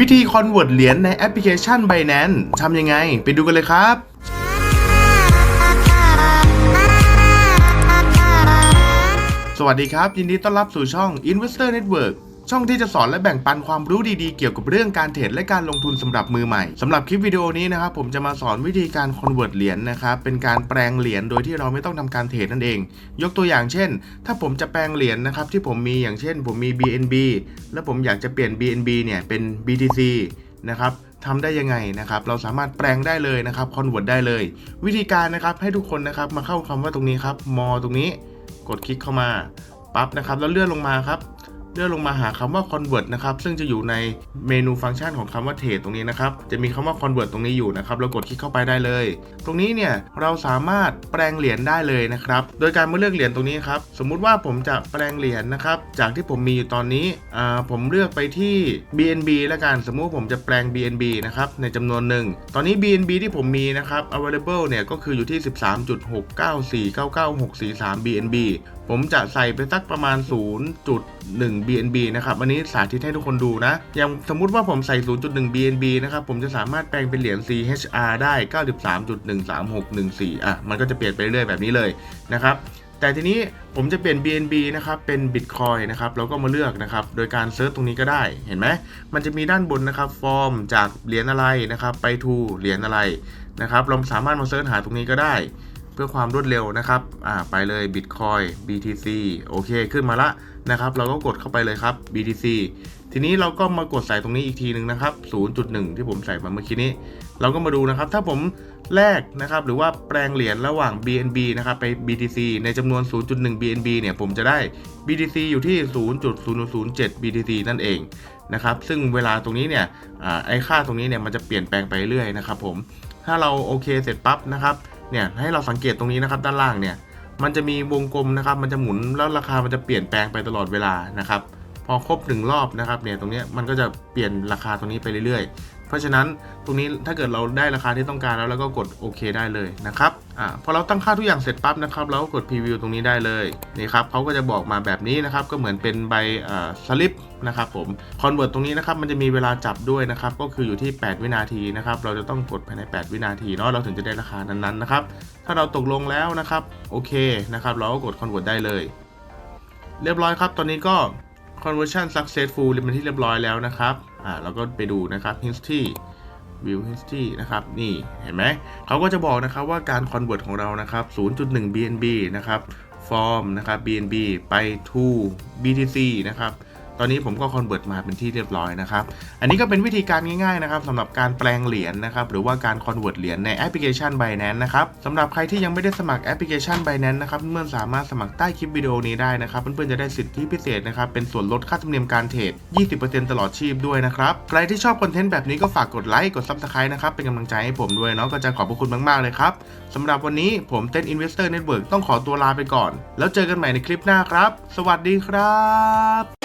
วิธีคอนเวิร์ตเหรียญในแอปพลิเคชัน Binance ทำยังไง ไปดูกันเลยครับสวัสดีครับ ยินดีต้อนรับสู่ช่อง Investor Network ช่องที่จะสอนและแบ่งปันความรู้ดีๆ เกี่ยวกับเรื่องการเทรดและการลงทุนสำหรับมือใหม่สำหรับคลิปวิดีโอนี้นะครับผมจะมาสอนวิธีการ convert เหรียญนะครับเป็นการแปลงเหรียญโดยที่เราไม่ต้องทำการเทรดนั่นเอง ยกตัวอย่างเช่น ถ้าผมจะแปลงเหรียญนะครับที่ผมมีอย่างเช่น ผมมี BNB แล้วผมอยากจะเปลี่ยน BNB เนี่ยเป็น BTC นะครับทำได้ยังไงนะครับ เราสามารถแปลงได้เลยนะครับ convert ได้เลย วิธีการนะครับให้ทุกคนนะครับมาเข้าคำว่าตรงนี้ครับมอตรงนี้ กดคลิกเข้ามาปั๊บนะครับ แล้วเลื่อนลงมาครับ เลื่อนลงมาหาคำว่า convert นะครับ ซึ่งจะอยู่ในเมนูฟังก์ชันของคำว่า trade ตรงนี้นะครับ จะมีคำว่า convert ตรงนี้อยู่นะครับเรากดคลิกเข้าไปได้เลย ตรงนี้เนี่ยเราสามารถแปลงเหรียญได้เลยนะครับ โดยการมาเลือกเหรียญตรงนี้ครับ สมมุติว่าผมจะแปลงเหรียญนะครับ จากที่ผมมีอยู่ตอนนี้อ่าผมเลือกไปที่ BNB แล้วกัน สมมุติว่าผมจะแปลง BNB นะครับ ในจำนวนหนึ่ง ตอนนี้ BNB ที่ผมมีนะครับ available เนี่ยก็คืออยู่ที่ 13.69499643 BNB ผมจะใส่ไปสักประมาณ 0.1 BNB นะครับอันนี้สาธิตให้ทุกคนดูนะ อย่างสมมุติว่าผมใส่ 0.1 BNB นะครับ ผมจะสามารถแปลงเป็นเหรียญ CHR ได้ 93.13614 อะ มันก็จะเปลี่ยนไปเรื่อยแบบนี้เลยนะครับ แต่ทีนี้ผมจะเปลี่ยน BNB นะครับ เป็น Bitcoin นะครับเราก็มาเลือกนะครับ โดยการเซิร์ชตรงนี้ก็ได้ เห็นไหม มันจะมีด้านบนนะครับ ฟอร์มจากเหรียญอะไรนะครับ ไป to เหรียญอะไรนะครับ เราสามารถมาเซิร์ชหาตรงนี้ก็ได้ เพื่อความรวดเร็วนะครับอ่าไปเลย Bitcoin BTC โอเคขึ้นมาละนะครับ เราก็กดเข้าไปเลยครับ BTC ทีนี้เราก็มากดใส่ตรงนี้อีกทีหนึ่งนะครับ 0.1 ที่ผมใส่มาเมื่อกี้นี้ เราก็มาดูนะครับ ถ้าผมแลกนะครับ หรือว่าแปลงเหรียญระหว่าง BNB นะครับไป BTC ในจำนวน 0.1 BNB เนี่ย ผมจะได้ BTC อยู่ที่ 0.007 BTC นั่นเองนะครับ ซึ่งเวลาตรงนี้เนี่ยอ่าไอค่าตรงนี้เนี่ยมันจะเปลี่ยนแปลงไปเรื่อยนะครับผม ถ้าเราโอเคเสร็จปั๊บนะครับ เนี่ยให้เราสังเกตตรงนี้นะครับด้านล่างเนี่ยมันจะมีวงกลมนะครับมันจะหมุนแล้วราคามันจะเปลี่ยนแปลงไปตลอดเวลานะครับพอครบหนึ่งรอบนะครับเนี่ยตรงนี้มันก็จะเปลี่ยนราคาตรงนี้ไปเรื่อย เพราะฉะนั้นตรงนี้ถ้าเกิดเราได้ราคาที่ต้องการแล้วเราก็กดโอเคได้เลยนะครับอ่าพอเราตั้งค่าทุกอย่างเสร็จปั๊บนะครับเราก็กดพรีวิวตรงนี้ได้เลยนี่ครับเขาก็จะบอกมาแบบนี้นะครับก็เหมือนเป็นใบอ่าสลิปนะครับผมคอนเวิร์ตตรงนี้นะครับมันจะมีเวลาจับด้วยนะครับก็คืออยู่ที่ 8 วินาทีนะครับเราจะต้องกดภายใน 8 วินาทีเนาะเราถึงจะได้ราคานั้นๆนะครับถ้าเราตกลงแล้วนะครับโอเคนะครับเราก็กดคอนเวิร์ตได้เลย เรียบร้อยครับตอนนี้ก็ conversion successful เป็นที่เรียบร้อยแล้วนะครับ อ่าเราก็ไปดูนะครับ history view history นะครับ นี่เห็นไหม เขาก็จะบอกนะครับว่าการ convert ของเรานะครับ 0.1 BNB นะครับ form นะครับ BNB ไป to BTC นะครับ ตอนนี้ผมก็ convert มาเป็นที่เรียบร้อยนะครับ อันนี้ก็เป็นวิธีการง่ายๆนะครับสำหรับการแปลงเหรียญนะครับ หรือว่าการ convert เหรียญในแอปพลิเคชัน Binance นะครับสำหรับใครที่ยังไม่ได้สมัครแอปพลิเคชัน Binance นะครับเพื่อนๆสามารถสมัครใต้คลิปวิดีโอนี้ได้นะครับ เพื่อนๆจะได้สิทธิพิเศษนะครับเป็นส่วนลดค่าธรรมเนียมการเทรด 20%ตลอดชีพด้วยนะครับ ใครที่ชอบคอนเทนต์แบบนี้ก็ฝากกดไลค์กด Subscribe นะครับเป็นกำลังใจให้ผมด้วยเนาะก็จะขอบพระคุณมากๆเลยครับสำหรับวันนี้ผมเต้น Investor Network ต้องขอตัวลาไปก่อน แล้วเจอกันใหม่ในคลิปหน้าครับ สวัสดีครับ